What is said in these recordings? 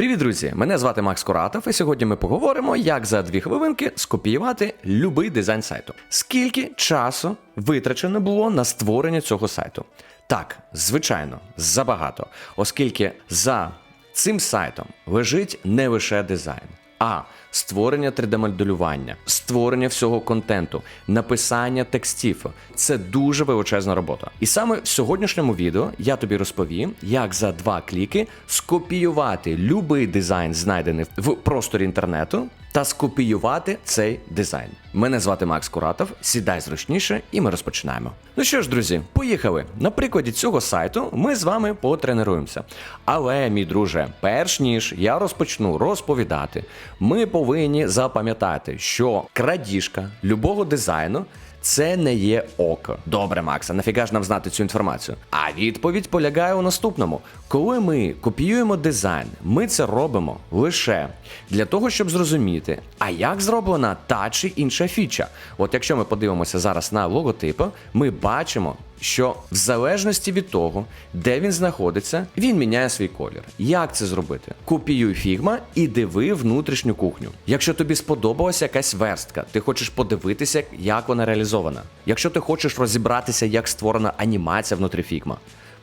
Привіт, друзі! Мене звати Макс Куратов, і сьогодні ми поговоримо, як за дві хвилинки скопіювати любий дизайн сайту. Скільки часу витрачено було на створення цього сайту? Так, звичайно, забагато, оскільки за цим сайтом лежить не лише дизайн, а створення 3D-моделювання, створення всього контенту, написання текстів це дуже величезна робота. І саме в сьогоднішньому відео я тобі розповім, як за два кліки скопіювати любий дизайн, знайдений в просторі інтернету, та скопіювати цей дизайн. Мене звати Макс Куратов. Сідай зручніше, і ми розпочинаємо. Ну що ж, друзі, поїхали. На прикладі цього сайту ми з вами потренуємося. Але, мій друже, перш ніж я розпочну розповідати, ми повинні запам'ятати, що крадіжка любого дизайну. Це не є ок. Добре, Макса, нафіга ж нам знати цю інформацію? А відповідь полягає у наступному: коли ми копіюємо дизайн, ми це робимо лише для того, щоб зрозуміти, а як зроблена та чи інша фіча. От якщо ми подивимося зараз на логотипи, ми бачимо. Що в залежності від того, де він знаходиться, він міняє свій колір. Як це зробити? Копіюй фігма і диви внутрішню кухню. Якщо тобі сподобалася якась верстка, ти хочеш подивитися, як вона реалізована. Якщо ти хочеш розібратися, як створена анімація внутрі фігма.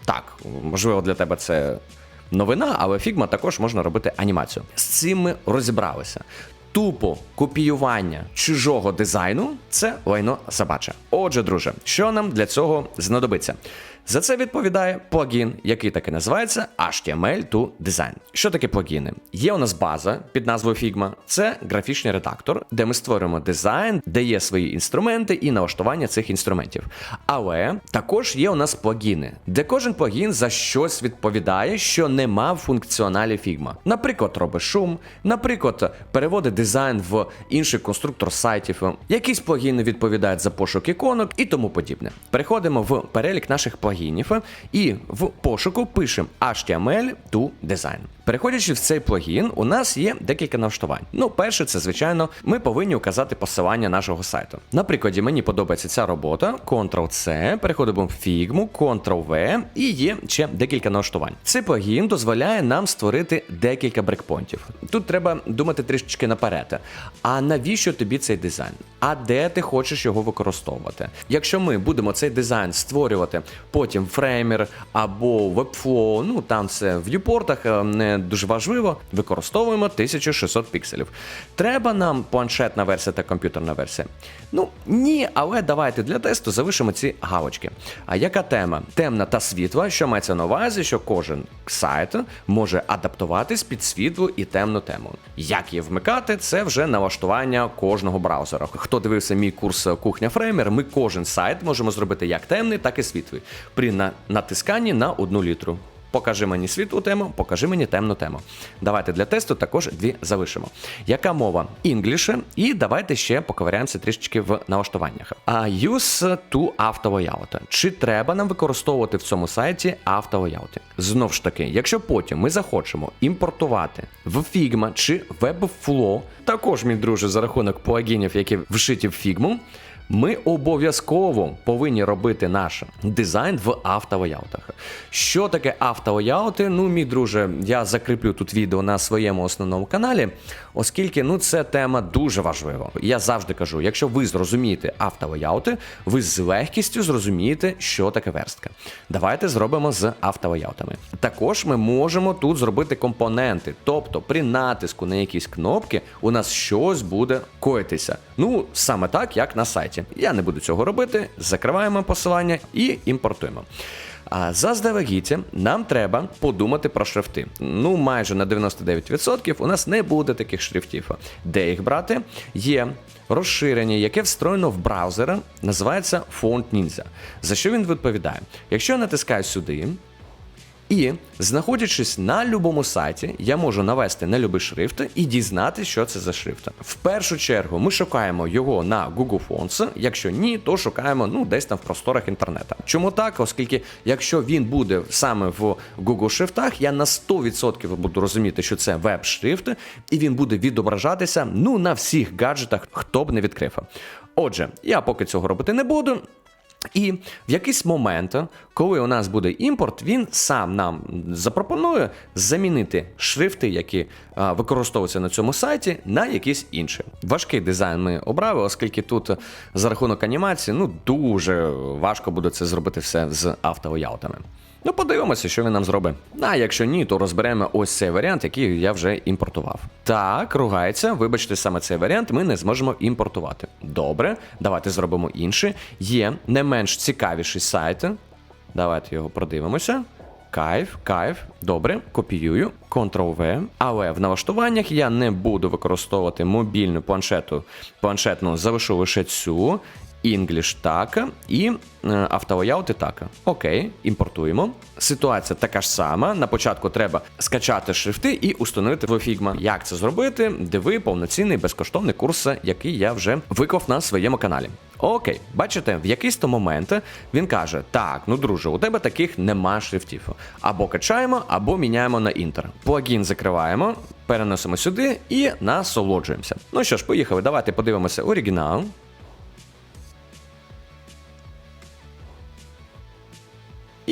Так, можливо, для тебе це новина, але фігма також можна робити анімацію. З цим ми розібралися. Тупо копіювання чужого дизайну це лайно собаче. Отже, друже, що нам для цього знадобиться? За це відповідає плагін, який так і називається HTML2 Design. Що таке плагіни? Є у нас база під назвою Figma. Це графічний редактор, де ми створюємо дизайн, де є свої інструменти і налаштування цих інструментів. Але також є у нас плагіни, де кожен плагін за щось відповідає, що не мав функціоналі Figma. Наприклад, робить шум, наприклад, переводить дизайн в інший конструктор сайтів. Якісь плагіни відповідають за пошук іконок і тому подібне. Переходимо в перелік наших плагінів і в пошуку пишемо HTML to Design. Переходячи в цей плагін, у нас є декілька налаштувань. Ну, перше, це звичайно, ми повинні указати посилання нашого сайту. На прикладі, мені подобається ця робота. Ctrl-C, переходимо в Figma, Ctrl-V і є ще декілька налаштувань. Цей плагін дозволяє нам створити декілька брекпонтів. Тут треба думати трішечки наперед. А навіщо тобі цей дизайн? А де ти хочеш його використовувати? Якщо ми будемо цей дизайн створювати потім Framer або Webflow, ну там це в юпортах е, не дуже важливо, використовуємо 1600 пікселів. Треба нам планшетна версія та комп'ютерна версія? Ну ні, але давайте для тесту залишимо ці галочки. А яка тема? Темна та світла, що мається на увазі, що кожен сайт може адаптуватись під світлу і темну тему. Як її вмикати, це вже налаштування кожного браузера. Хто дивився мій курс кухня Фреймер, ми кожен сайт можемо зробити як темний, так і світлий. При на- натисканні на одну літру. Покажи мені світлу тему, покажи мені темну тему. Давайте для тесту також дві залишимо. Яка мова? English. І давайте ще поковиряємося трішечки в налаштуваннях. А use to автолояути. Чи треба нам використовувати в цьому сайті автолояути? Знову ж таки, якщо потім ми захочемо імпортувати в Figma чи Webflow, також, мій друже, за рахунок плагінів, які вшиті в Figma, ми обов'язково повинні робити наш дизайн в автолеяутах. Що таке автолеяути? Ну, мій друже, я закріплю тут відео на своєму основному каналі, оскільки ну це тема дуже важлива. Я завжди кажу: якщо ви зрозумієте автолеяути, ви з легкістю зрозумієте, що таке верстка. Давайте зробимо з автолеяутами. Також ми можемо тут зробити компоненти, тобто при натиску на якісь кнопки у нас щось буде коїтися. Ну, саме так, як на сайті. Я не буду цього робити. Закриваємо посилання і імпортуємо. А заздалегідь нам треба подумати про шрифти. Ну, майже на 99% у нас не буде таких шрифтів. Де їх брати? Є розширення, яке встроєно в браузер, називається Font Ninja. За що він відповідає? Якщо я натискаю сюди, і, знаходячись на любому сайті, я можу навести на любий шрифт і дізнати, що це за шрифт. В першу чергу ми шукаємо його на Google Fonts, якщо ні, то шукаємо ну десь там в просторах інтернету. Чому так? Оскільки якщо він буде саме в Google шрифтах, я на 100% буду розуміти, що це веб-шрифт, і він буде відображатися ну на всіх гаджетах, хто б не відкрив. Отже, я поки цього робити не буду. І в якийсь момент, коли у нас буде імпорт, він сам нам запропонує замінити шрифти, які використовуються на цьому сайті, на якісь інші. Важкий дизайн ми обрали, оскільки тут за рахунок анімації ну дуже важко буде це зробити все з автолаyoutами. Ну, подивимося, що він нам зробить. А якщо ні, то розберемо ось цей варіант, який я вже імпортував. Так, ругається, вибачте, саме цей варіант ми не зможемо імпортувати. Добре, давайте зробимо інший. Є не менш цікавіші сайти. Давайте його продивимося. Кайф, кайф. Добре, копіюю, Ctrl-V. Але в налаштуваннях я не буду використовувати мобільну планшету. Планшетну залишу лише цю. English така і е, автолаyout така. Окей, імпортуємо. Ситуація така ж сама. На початку треба скачати шрифти і установити в Figma. Як це зробити? Диви повноцінний безкоштовний курс, який я вже виклав на своєму каналі. Окей, бачите, в якийсь то момент він каже: Так, ну друже, у тебе таких нема шрифтів. Або качаємо, або міняємо на інтер. Плагін закриваємо, переносимо сюди і насолоджуємося. Ну що ж, поїхали. Давайте подивимося оригінал.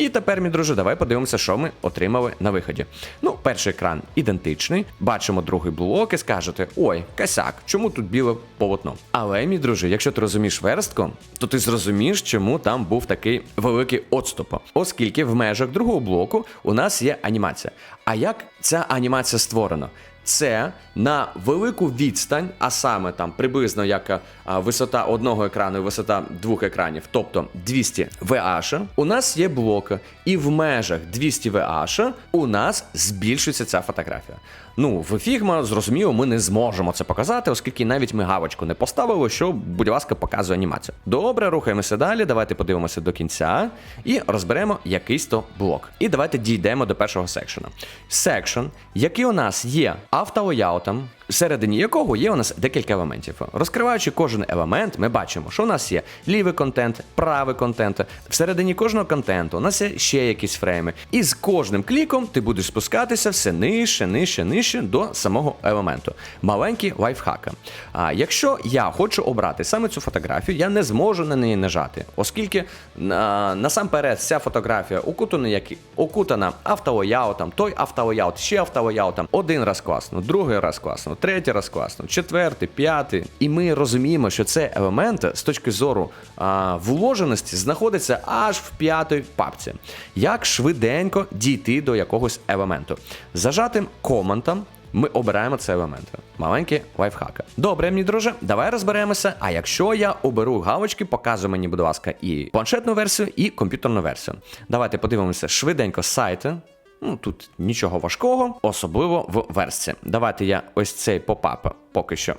І тепер, мій друже, давай подивимося, що ми отримали на виході. Ну, перший екран ідентичний. Бачимо другий блок і скажете: ой, косяк, чому тут біле полотно? Але, мій друже, якщо ти розумієш верстку, то ти зрозумієш, чому там був такий великий отступ. Оскільки в межах другого блоку у нас є анімація. А як ця анімація створена? Це на велику відстань, а саме там приблизно як висота одного екрану і висота двох екранів, тобто 200 VH, у нас є блок, і в межах 200 VH у нас збільшується ця фотографія. Ну, в Figma, зрозуміло, ми не зможемо це показати, оскільки навіть ми галочку не поставили, що, будь ласка, показує анімацію. Добре, рухаємося далі. Давайте подивимося до кінця і розберемо якийсь то блок. І давайте дійдемо до першого секшена. Секшн, який у нас є автолояутом, всередині якого є у нас декілька елементів. Розкриваючи кожен елемент, ми бачимо, що у нас є лівий контент, правий контент. Всередині кожного контенту у нас є ще якісь фрейми. І з кожним кліком ти будеш спускатися все нижче, нижче, нижче до самого елементу. Маленькі лайфхаки. А якщо я хочу обрати саме цю фотографію, я не зможу на неї нажати, оскільки на, насамперед ця фотографія окутана, як окутана автолояутом, той автолояут, ще автолояутом. Один раз класно, другий раз класно, третій раз класно, четвертий, п'ятий. І ми розуміємо, що цей елемент з точки зору а, вложеності знаходиться аж в п'ятій папці. Як швиденько дійти до якогось елементу? Зажатим коментом ми обираємо цей елемент. Маленькі лайфхаки. Добре, мій друже, давай розберемося. А якщо я оберу галочки, показуй мені, будь ласка, і планшетну версію, і комп'ютерну версію. Давайте подивимося швиденько сайти. Ну, тут нічого важкого, особливо в версії. Давайте я ось цей попап поки що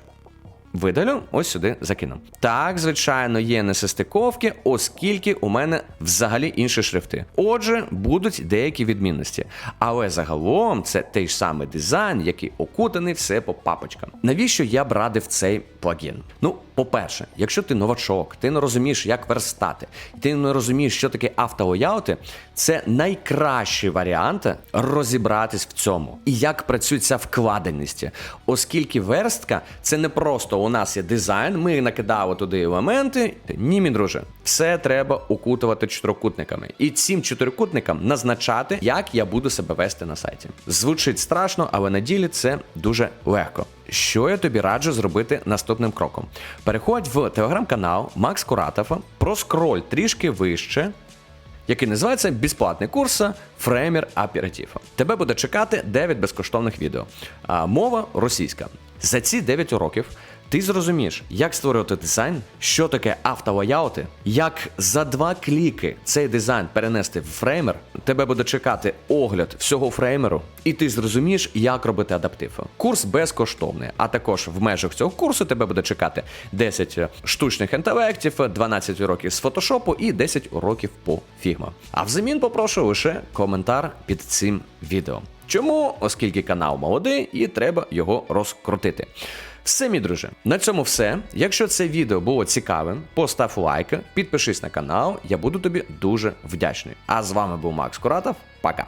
видалю, ось сюди закину. Так, звичайно, є несостиковки, оскільки у мене взагалі інші шрифти. Отже, будуть деякі відмінності. Але загалом це той ж самий дизайн, який окутаний все по папочкам. Навіщо я б радив цей плагін? Ну, по-перше, якщо ти новачок, ти не розумієш, як верстати, ти не розумієш, що таке автолояути, це найкращий варіант розібратись в цьому і як працює ця вкладеність. Оскільки верстка це не просто у нас є дизайн, ми накидали туди елементи. Ні, мій друже, все треба окутувати чотирикутниками. І цим чотирикутникам назначати, як я буду себе вести на сайті. Звучить страшно, але на ділі це дуже легко. Що я тобі раджу зробити наступним кроком? Переходь в телеграм-канал Макс Куратов, проскроль трішки вище, який називається безплатний курс Фреймер Оператив. Тебе буде чекати 9 безкоштовних відео. Мова російська. За ці 9 уроків ти зрозумієш, як створювати дизайн, що таке автолаяути, як за два кліки цей дизайн перенести в фреймер. Тебе буде чекати огляд всього фреймеру, і ти зрозумієш, як робити адаптив. Курс безкоштовний, а також в межах цього курсу тебе буде чекати 10 штучних інтелектів, 12 уроків з фотошопу і 10 уроків по Figma. А взамін попрошу лише коментар під цим відео. Чому? Оскільки канал молодий і треба його розкрутити. Все, мій друже, на цьому все. Якщо це відео було цікавим, постав лайк, підпишись на канал, я буду тобі дуже вдячний. А з вами був Макс Куратов. Пока.